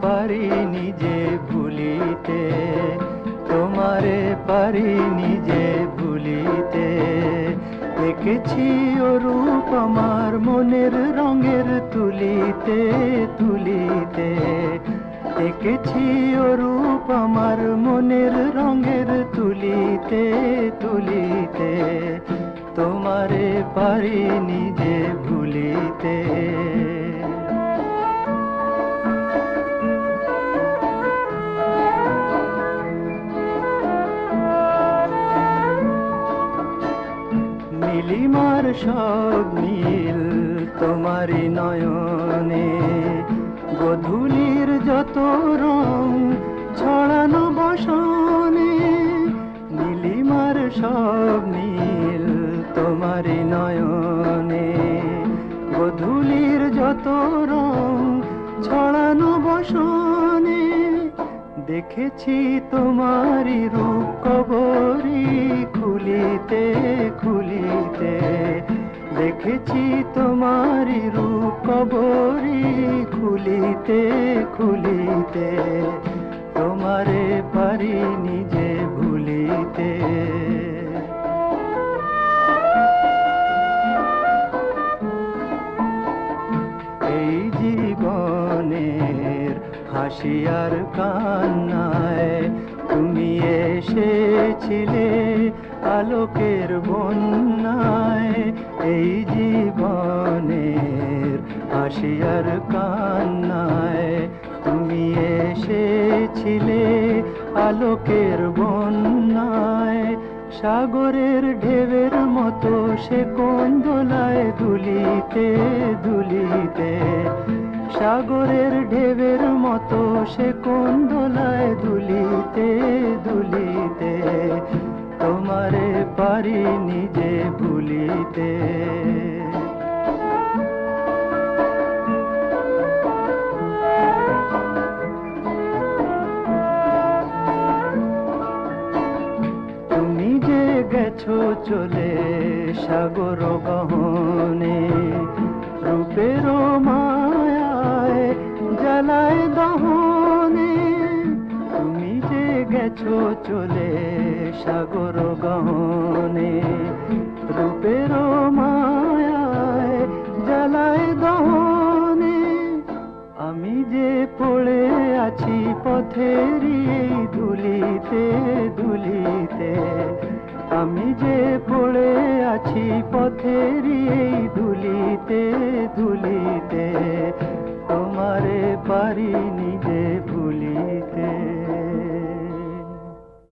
পারি নিজে ভুলিতে, তোমারে পারি নিজে ভুলিতে। এঁকেছি ও রূপ আমার মনের রঙের তুলিতে তুলিতে। এঁকেছি ও রূপ আমার মনের রঙের তুলিতে তুলিতে। তোমারে পারি নিজে ভুলিতে। নীলিমার সব নীল তোমারই নয়নে। গধূলির যত রং ছড়ানো বসনে নীলিমার সব নীল তোমারই নয়নে। গধূলির যত রং ছড়ানো বসনে দেখেছি তোমারই রূপ কবরি খুলিতে খুলিতে। দেখেছি তোমারই রূপ কবরি খুলিতে খুলিতে। তোমারে পারি নিজে ভুলিতে। এই জীবনের হাসি আর কান্নায় তুমি এসেছিলে আলোকের বন্যায়। এই জীবনের হাসি আর কান্নায় তুমি এসেছিলে আলোকের বন্যায়। সাগরের ঢেউয়ের মতো সে কোন দোলায় দুলিতে দুলিতে সাগরের ঢেউয়ের মতো সে কোন দোলায় দুলিতে দুলিতে তোমারে পারি নিজে ভুলিতে। তুমি যে গেছো চলে সাগর গহনে গেছো চলে সাগর গহনে। রূপের মায়ায় জ্বালায় দহনে। আমি যে পড়ে আছি পথেরই ধুলিতে ধুলিতে। আমি যে পড়ে আছি পথেরই ধুলিতে ধুলিতে। ধুলিতে